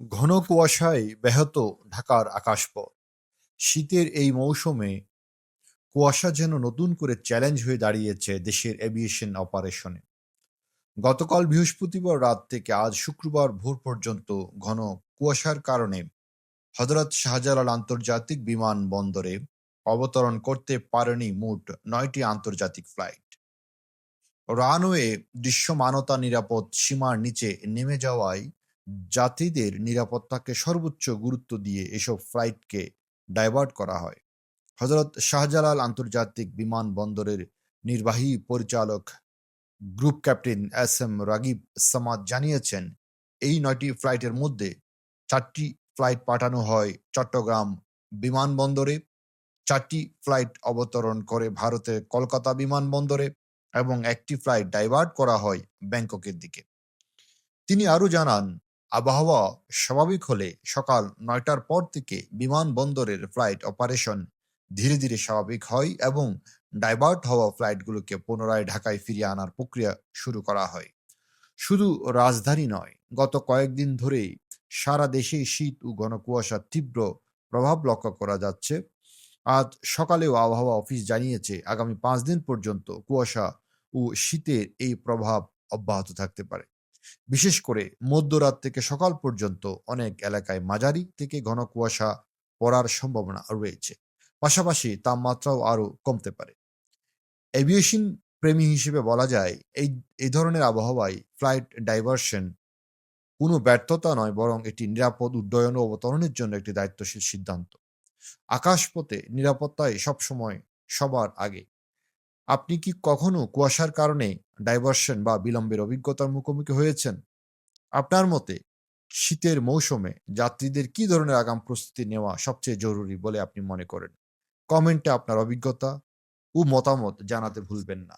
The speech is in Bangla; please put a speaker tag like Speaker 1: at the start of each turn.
Speaker 1: ঘন কুয়াশায় ব্যাহত ঢাকার আকাশপথ। শীতের এই মৌসুমে কুয়াশা যেন নতুন করে চ্যালেঞ্জ হয়ে দাঁড়িয়েছে দেশের এভিয়েশন অপারেশনে গতকাল বৃহস্পতিবার রাত থেকে আজ শুক্রবার ভোর পর্যন্ত ঘন কুয়াশার কারণে হজরত শাহজালাল আন্তর্জাতিক বিমানবন্দরে অবতরণ করতে পারেনি মোট নয়টি আন্তর্জাতিক ফ্লাইট। রানওয়ে দৃশ্যমানতা, নিরাপদ সীমার নিচে নেমে যাওয়ায় যাত্রীদের নিরাপত্তাকে সর্বোচ্চ গুরুত্ব দিয়ে এসব ফ্লাইটকে ডাইভার্ট করা হয়। হজরত শাহজালাল আন্তর্জাতিক বিমানবন্দরের নির্বাহী পরিচালক group captain S M Ragib Samad জানিয়েছেন, এই নয়টি ফ্লাইটের মধ্যে চারটি ফ্লাইট পাঠানো হয় চট্টগ্রাম বিমানবন্দরে চারটি ফ্লাইট অবতরণ করে ভারতের কলকাতা বিমানবন্দরে এবং একটি ফ্লাইট ডাইভার্ট করা হয় ব্যাংককের দিকে। তিনি আরও জানান আবহাওয়া স্বাভাবিক হলে সকাল নয়টার পর থেকে বিমানবন্দরের ফ্লাইট অপারেশন ধীরে ধীরে স্বাভাবিক হয় এবং ডাইভার্ট হওয়া ফ্লাইটগুলোকে পুনরায় ঢাকায় ফিরিয়ে আনার প্রক্রিয়া শুরু করা হয়। শুধু রাজধানী নয়, গত কয়েকদিন ধরেই সারা দেশে শীত ও ঘন কুয়াশার তীব্র প্রভাব লক্ষ্য করা যাচ্ছে। আজ সকালেও আবহাওয়া অফিস জানিয়েছে, আগামী পাঁচ দিন পর্যন্ত কুয়াশা ও শীতের এই প্রভাব অব্যাহত থাকতে পারে। বিশেষ করে মধ্যরাত থেকে সকাল পর্যন্ত অনেক এলাকায় মাঝারি থেকে ঘন কুয়াশা পড়ার সম্ভাবনা রয়েছে। পাশাপাশি তাপমাত্রাও আরও কমতে পারে। এভিয়েশন প্রেমী হিসেবে বলা যায়, এই এই ধরনের আবহাওয়ায় ফ্লাইট ডাইভারশন কোনো ব্যর্থতা নয়, বরং এটি নিরাপদ উড্ডয়ন ও অবতরণের জন্য একটি দায়িত্বশীল সিদ্ধান্ত। আকাশপথে নিরাপত্তায় সবসময় সবার আগে। আপনি কি কখনো কুয়াশার কারণে ডাইভারশন বা বিলম্বের অভিজ্ঞতার মুখোমুখি হয়েছেন? আপনার মতে শীতের মৌসুমে যাত্রীদের কি ধরনের আগাম প্রস্তুতি নেওয়া সবচেয়ে জরুরি বলে আপনি মনে করেন? কমেন্টে আপনার অভিজ্ঞতা ও মতামত জানাতে ভুলবেন না।